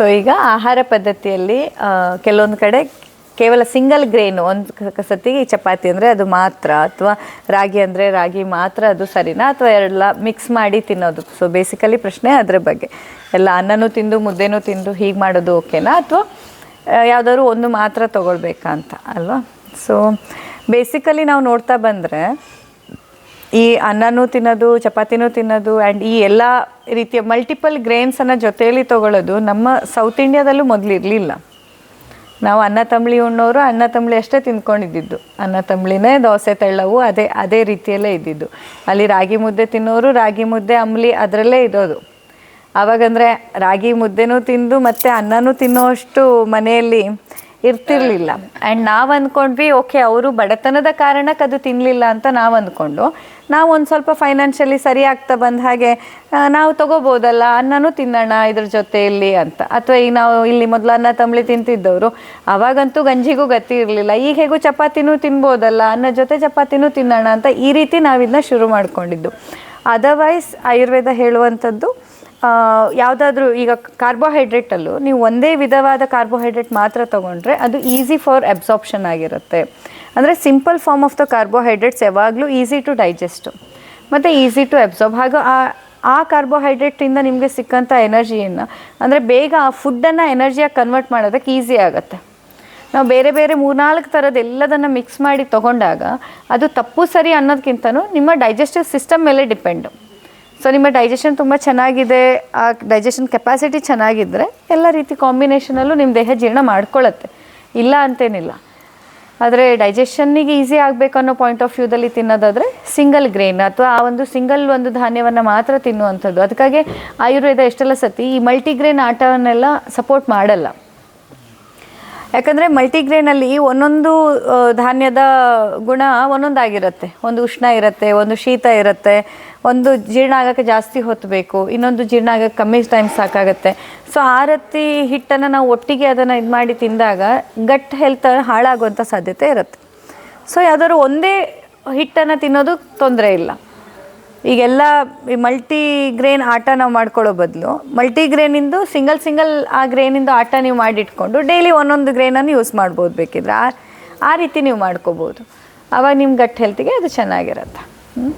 So ಈಗ ಆಹಾರ ಪದ್ಧತಿಯಲ್ಲಿ ಕೆಲವೊಂದು ಕಡೆ ಕೇವಲ ಸಿಂಗಲ್ ಗ್ರೇನ್ ಒಂದು ಸತಿಗೆ ಚಪಾತಿ ಅಂದರೆ ಅದು ಮಾತ್ರ, ಅಥವಾ ರಾಗಿ ಅಂದರೆ ರಾಗಿ ಮಾತ್ರ ಅದು ಸರಿನಾ? ಅಥವಾ ಎಲ್ಲ ಮಿಕ್ಸ್ ಮಾಡಿ ತಿನ್ನೋದು. ಸೊ ಬೇಸಿಕಲಿ ಪ್ರಶ್ನೆ ಅದರ ಬಗ್ಗೆ. ಎಲ್ಲ ಅನ್ನನೂ ತಿಂದು, ಮುದ್ದೆನೂ ತಿಂದು ಹೀಗೆ ಮಾಡೋದು ಓಕೆನಾ? ಅಥವಾ ಯಾವುದಾದ್ರು ಒಂದು ಮಾತ್ರ ತೊಗೊಳ್ಬೇಕಾ ಅಂತ, ಅಲ್ವಾ? ಸೊ ಬೇಸಿಕಲಿ ನಾವು ನೋಡ್ತಾ ಬಂದರೆ ಈ ಅನ್ನನೂ ತಿನ್ನೋದು, ಚಪಾತಿನೂ ತಿನ್ನೋದು ಆ್ಯಂಡ್ ಈ ಎಲ್ಲ ರೀತಿಯ ಮಲ್ಟಿಪಲ್ ಗ್ರೇನ್ಸನ್ನು ಜೊತೆಯಲ್ಲಿ ತೊಗೊಳ್ಳೋದು ನಮ್ಮ ಸೌತ್ ಇಂಡಿಯಾದಲ್ಲೂ ಮೊದಲು ಇರಲಿಲ್ಲ. ನಾವು ಅನ್ನ ತಂಬಳಿ ಉಣ್ಣೋರು ಅನ್ನ ತಂಬಳಿ ಅಷ್ಟೇ ತಿನ್ಕೊಂಡಿದ್ದಿದ್ದು. ಅನ್ನ ತಂಬಳಿನೇ ದೋಸೆ ತೆಳ್ಳವು ಅದೇ ಅದೇ ರೀತಿಯಲ್ಲೇ ಇದ್ದಿದ್ದು. ಅಲ್ಲಿ ರಾಗಿ ಮುದ್ದೆ ತಿನ್ನೋರು ರಾಗಿ ಮುದ್ದೆ, ಅಂಬ್ಲಿ ಅದರಲ್ಲೇ ಇರೋದು. ಆವಾಗಂದರೆ ರಾಗಿ ಮುದ್ದೆನೂ ತಿಂದು ಮತ್ತು ಅನ್ನನೂ ತಿನ್ನೋಷ್ಟು ಮನೆಯಲ್ಲಿ ಇರ್ತಿರ್ಲಿಲ್ಲ. ಆ್ಯಂಡ್ ನಾವು ಅಂದ್ಕೊಂಡ್ವಿ, ಓಕೆ, ಅವರು ಬಡತನದ ಕಾರಣಕ್ಕೆ ಅದು ತಿನ್ನಲಿಲ್ಲ ಅಂತ ನಾವು ಅಂದ್ಕೊಂಡು, ನಾವು ಒಂದು ಸ್ವಲ್ಪ ಫೈನಾನ್ಷಿಯಲಿ ಸರಿ ಆಗ್ತಾ ಬಂದ ಹಾಗೆ ನಾವು ತಗೋಬೋದಲ್ಲ, ಅನ್ನನೂ ತಿನ್ನೋಣ ಇದ್ರ ಜೊತೆಯಲ್ಲಿ ಅಂತ. ಅಥವಾ ಈಗ ನಾವು ಇಲ್ಲಿ ಮೊದಲು ಅನ್ನ ತಂಬಳಿ ತಿಂತಿದ್ದವರು, ಅವಾಗಂತೂ ಗಂಜಿಗೂ ಗತಿ ಇರಲಿಲ್ಲ. ಈಗ ಹೇಗೂ ಚಪಾತಿನೂ ತಿನ್ಬೋದಲ್ಲ, ಅನ್ನ ಜೊತೆ ಚಪಾತಿನೂ ತಿನ್ನೋಣ ಅಂತ ಈ ರೀತಿ ನಾವು ಇದನ್ನ ಶುರು ಮಾಡ್ಕೊಂಡಿದ್ದು. ಅದರ್ವೈಸ್ ಆಯುರ್ವೇದ ಹೇಳುವಂಥದ್ದು ಯಾವುದಾದ್ರೂ ಈಗ ಕಾರ್ಬೋಹೈಡ್ರೇಟಲ್ಲೂ ನೀವು ಒಂದೇ ವಿಧವಾದ ಕಾರ್ಬೋಹೈಡ್ರೇಟ್ ಮಾತ್ರ ತೊಗೊಂಡ್ರೆ ಅದು ಈಸಿ ಫಾರ್ ಅಬ್ಸಾರ್ಪ್ಷನ್ ಆಗಿರುತ್ತೆ. ಅಂದರೆ simple form of the carbohydrates ಯಾವಾಗಲೂ ಈಸಿ ಟು ಡೈಜೆಸ್ಟು ಮತ್ತು ಈಸಿ ಟು ಅಬ್ಸಾರ್ಬ್ ಹಾಗೂ ಆ ಆ ಕಾರ್ಬೋಹೈಡ್ರೇಟಿಂದ ನಿಮಗೆ ಸಿಕ್ಕಂಥ ಎನರ್ಜಿಯನ್ನು ಅಂದರೆ ಬೇಗ ಆ ಫುಡ್ಡನ್ನು ಎನರ್ಜಿಯಾಗಿ ಕನ್ವರ್ಟ್ ಮಾಡೋದಕ್ಕೆ ಈಸಿ ಆಗುತ್ತೆ. ನಾವು ಬೇರೆ ಬೇರೆ ಮೂರ್ನಾಲ್ಕು ಥರದ ಎಲ್ಲದನ್ನು ಮಿಕ್ಸ್ ಮಾಡಿ ತೊಗೊಂಡಾಗ ಅದು ತಪ್ಪು ಸರಿ ಅನ್ನೋದಕ್ಕಿಂತನೂ ನಿಮ್ಮ ಡೈಜೆಸ್ಟಿವ್ ಸಿಸ್ಟಮ್ ಮೇಲೆ ಡಿಪೆಂಡು ಸೊ ನಿಮ್ಮ ಡೈಜೆಷನ್ ತುಂಬ ಚೆನ್ನಾಗಿದೆ. ಆ ಡೈಜೆಷನ್ ಕೆಪಾಸಿಟಿ ಚೆನ್ನಾಗಿದ್ದರೆ ಎಲ್ಲ ರೀತಿ ಕಾಂಬಿನೇಷನಲ್ಲೂ ನಿಮ್ಮ ದೇಹ ಜೀರ್ಣ ಮಾಡ್ಕೊಳ್ಳುತ್ತೆ ಇಲ್ಲ ಅಂತೇನಿಲ್ಲ. ಆದರೆ ಡೈಜೆಷನ್ನಿಗೆ ಈಸಿ ಆಗಬೇಕು ಅನ್ನೋ ಪಾಯಿಂಟ್ ಆಫ್ ವ್ಯೂದಲ್ಲಿ ತಿನ್ನೋದಾದರೆ ಸಿಂಗಲ್ ಗ್ರೇನ್ ಅಥವಾ ಆ ಒಂದು ಸಿಂಗಲ್ ಒಂದು ಧಾನ್ಯವನ್ನು ಮಾತ್ರ ತಿನ್ನುವಂಥದ್ದು. ಅದಕ್ಕಾಗಿ ಆಯುರ್ವೇದ ಎಷ್ಟೆಲ್ಲ ಸತಿ ಈ ಮಲ್ಟಿಗ್ರೇನ್ ಆಟವನ್ನೆಲ್ಲ ಸಪೋರ್ಟ್ ಮಾಡಲ್ಲ. ಯಾಕಂದರೆ ಮಲ್ಟಿಗ್ರೇನಲ್ಲಿ ಒಂದೊಂದು ಧಾನ್ಯದ ಗುಣ ಒಂದೊಂದಾಗಿರುತ್ತೆ. ಒಂದು ಉಷ್ಣ ಇರುತ್ತೆ, ಒಂದು ಶೀತ ಇರುತ್ತೆ, ಒಂದು ಜೀರ್ಣ ಆಗೋಕ್ಕೆ ಜಾಸ್ತಿ ಹೊತ್ತು ಬೇಕು, ಇನ್ನೊಂದು ಜೀರ್ಣ ಆಗೋಕ್ಕೆ ಕಮ್ಮಿ ಟೈಮ್ ಸಾಕಾಗುತ್ತೆ. ಸೊ ಆ ರೀತಿ ಹಿಟ್ಟನ್ನು ನಾವು ಒಟ್ಟಿಗೆ ಅದನ್ನು ಇದು ಮಾಡಿ ತಿಂದಾಗ ಗಟ್ ಹೆಲ್ತ್ ಹಾಳಾಗುವಂಥ ಸಾಧ್ಯತೆ ಇರುತ್ತೆ. ಸೊ ಯಾವ್ದಾದ್ರು ಒಂದೇ ಹಿಟ್ಟನ್ನು ತಿನ್ನೋದು ತೊಂದರೆ ಇಲ್ಲ. ಈಗೆಲ್ಲ ಈ ಮಲ್ಟಿ ಗ್ರೇನ್ ಆಟ ನಾವು ಮಾಡ್ಕೊಳ್ಳೋ ಬದಲು ಮಲ್ಟಿ ಗ್ರೇನಿಂದು ಸಿಂಗಲ್ ಸಿಂಗಲ್ ಆ ಗ್ರೇನಿಂದು ಆಟ ನೀವು ಮಾಡಿಟ್ಕೊಂಡು ಡೈಲಿ ಒಂದೊಂದು ಗ್ರೇನನ್ನು ಯೂಸ್ ಮಾಡ್ಬೋದು ಬೇಕಿದ್ರೆ. ಆ ರೀತಿ ನೀವು ಮಾಡ್ಕೋಬೋದು. ಆವಾಗ ನಿಮ್ಮ ಗಟ್ ಹೆಲ್ತಿಗೆ ಅದು ಚೆನ್ನಾಗಿರುತ್ತೆ. ಹ್ಮ್?